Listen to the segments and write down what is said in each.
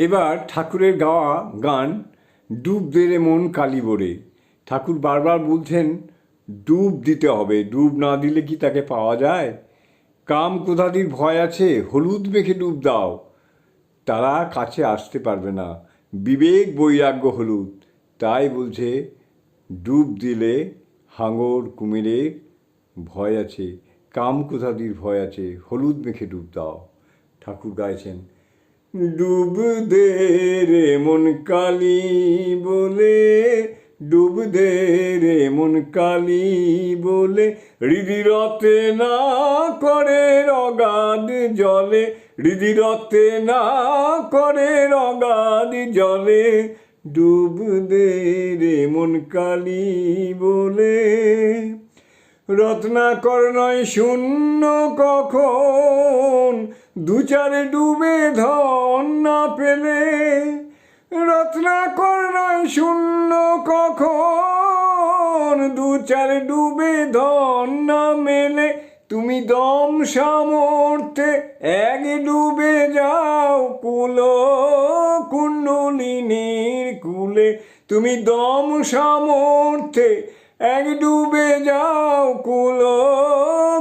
এবার ঠাকুরের গাওয়া গান, ডুব দেরে মন কালি বরে। ঠাকুর বারবার বলছেন, ডুব দিতে হবে, ডুব না দিলে কি তাকে পাওয়া যায়? কাম কোথাদির ভয় আছে, হলুদ মেখে ডুব দাও। তারা কাছে আসতে পারবে না, বিবেক বৈরাগ্য হলুদ। তাই বলছে, ডুব দিলে হাঙর কুমিরে ভয় আছে, কাম কোথাদির ভয় আছে, হলুদ মেখে ডুব দাও। ঠাকুর গাইছেন ডুব দে রে মন কালি বলে, ডুব দে রে মন কালি বলে। হৃদিরতে না করে রগাদ জলে হৃদিরতে না করে রগাদ জলে, ডুব দে রে মন কালি বলে। রত্নাকর নয় শূন্য কখন দু চারে ডুবে ধন না পেলে রত্নাকর নয় শূন্য কখন? দু চারে ডুবে ধন না মেলে তুমি দম সামর্থে এক ডুবে যাও কুলো কুণ্ডলিনীর কুলে। তুমি দম সামর্থে এক ডুবে যাও কুলো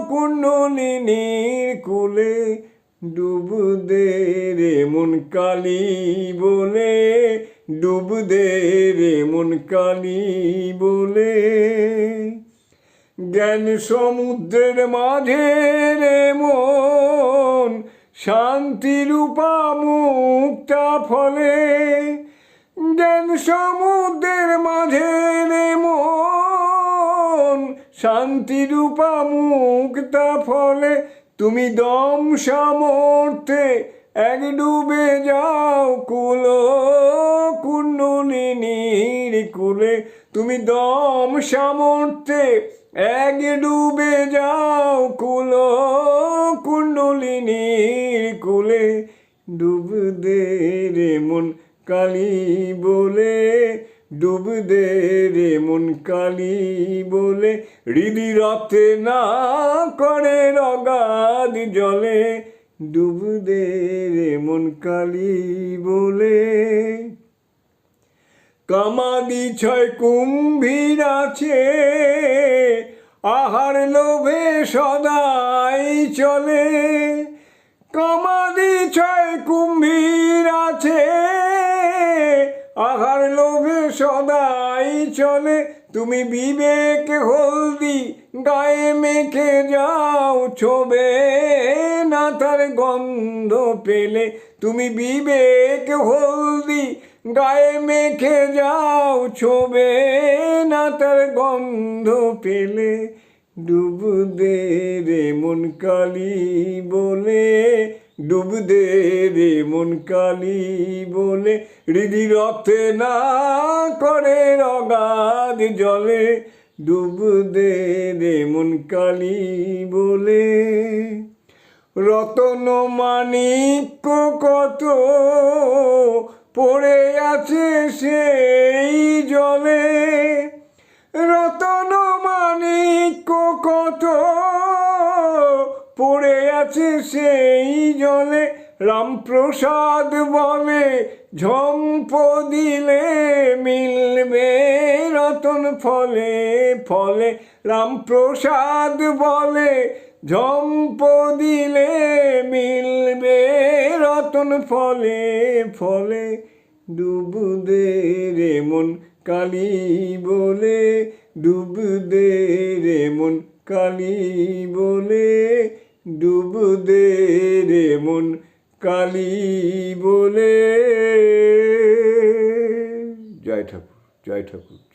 কুণ্ডলিনীর কুলে। ডুব দে রে মন কালি বলে, ডুব দে রে মন কালি বলে। জ্ঞান সমুদ্রের মাঝে রে মন, শান্তি রূপা মুক্তা ফলে। জ্ঞান সমুদ্রের মাঝে রে মন, শান্তি রূপা মুক্তা ফলে। তুমি দম সামর্থে এক ডুবে যাও কুল কুণ্ডলিনীর কুলে। তুমি দম সামর্থে এক ডুবে যাও কুল কুণ্ডলিনীর কুলে। ডুব দে রে মন কালি বলে ডুব দে রে মন কালি বলে। হৃদি রথে না করে রগাদ জলে। ডুব দে রে মন কালি বলে। কামাদি ছয় কুম্ভীর আছে, আহার লোভে সদাই চলে। কামাদি ছয় কুম্ভীর আছে, আহার সদাই চলে, তুমি বিবেক হলদি গায়ে মেখে যাও, ছোবে না তার গন্ধ পেলে। তুমি বিবেক হলদি গায়ে মেখে যাও, ছোবে না তার গন্ধ পেলে। ডুব দে রে মন কালি বলে ডুব দে রে মন কালি বলে। হৃদি রক্তে না করে রগাদ জলে। ডুব দে রে মন কালি বলে। রতন মানিক কত পড়ে আছে সেই জলে। আছে সেই জলে রামপ্রসাদ বলে ঝম্প দিলে মিলবে রতন ফলে ফলে রামপ্রসাদ বলে ঝম্প দিলে মিলবে রতন ফলে ফলে ডুব দে রে মন কালি বলে ডুব দে রে মন কালি বলে ডুব দে রে মন কালি বলে। জয় ঠাকুর জয় ঠাকুর।